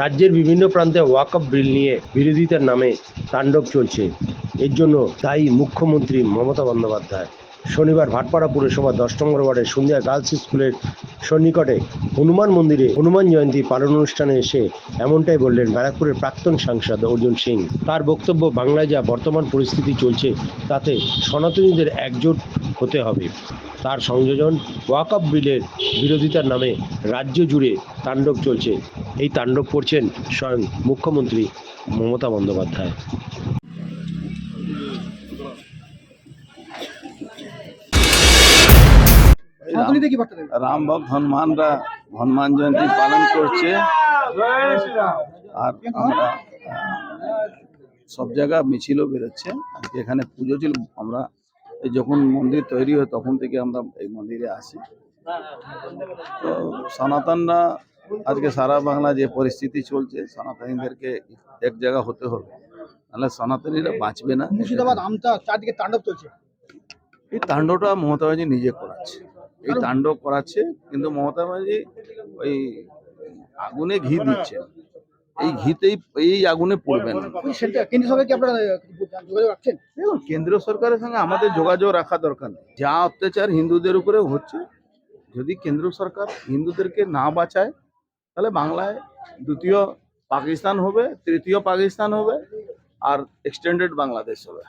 রাজ্যের বিভিন্ন প্রান্তে ওয়াকআপ বিল নিয়ে বিরোধিতার নামে তাণ্ডব চলছে। এর জন্য তাই মুখ্যমন্ত্রী মমতা বন্দ্যোপাধ্যায়। শনিবার ভাটপাড়া পুরসভা দশ নম্বর ওয়ার্ডের সন্ধ্যা গার্লস স্কুলের সন্নিকটে হনুমান মন্দিরে হনুমান জয়ন্তী পালন অনুষ্ঠানে এসে এমনটাই বললেন ব্যারাকপুরের প্রাক্তন সাংসদ অর্জুন সিং। তার বক্তব্য, বাংলায় যা বর্তমান পরিস্থিতি চলছে, তাতে সনাতনীদের একজোট হতে হবে। তার সংযোজন ওয়াকআপ বিলের বিরোধিতার নামে রাজ্য জুড়ে তাণ্ডব চলছে। এই তাণ্ডব করছেন স্বয়ং মুখ্যমন্ত্রী মমতা বন্দ্যোপাধ্যায়। রাম ভক্ত হনুমানরা হনুমান জয়ন্তী পালন করছে। আর আমরা সব জায়গা মিছিলও বেরোচ্ছে। আজকে এখানে পুজো ছিল আমরা যখন মন্দির তৈরি হয় তখন থেকে আমরা এই মন্দিরে আসি। তো সনাতনরা আজকে সারা বাংলা যে পরিস্থিতি চলছে সনাতনীদেরকে এক জায়গা হতে হবে। নাহলে সনাতনীরা বাঁচবে না। মুর্শিদাবাদ আমতা চারদিকে তাণ্ডব চলছে। এই তাণ্ডবটা মমতা ব্যানার্জি নিজে করাচ্ছে এই তাণ্ডব করাচ্ছে কিন্তু মমতা ব্যানার্জি ওই আগুনে ঘি দিচ্ছে। এই ঘিতেই এই আগুনে পড়বেন। কেন্দ্রীয় সরকার কি আপনারা যোগাযোগ রাখছেন? দেখুন কেন্দ্রীয় সরকারের সঙ্গে আমাদের যোগাযোগ রাখা দরকার যা অত্যাচার হিন্দুদের উপরে হচ্ছে। যদি কেন্দ্র সরকার হিন্দুদেরকে না বাঁচায় তাহলে বাংলায় দ্বিতীয় পাকিস্তান হবে তৃতীয় পাকিস্তান হবে আর এক্সটেন্ডেড বাংলাদেশ হবে।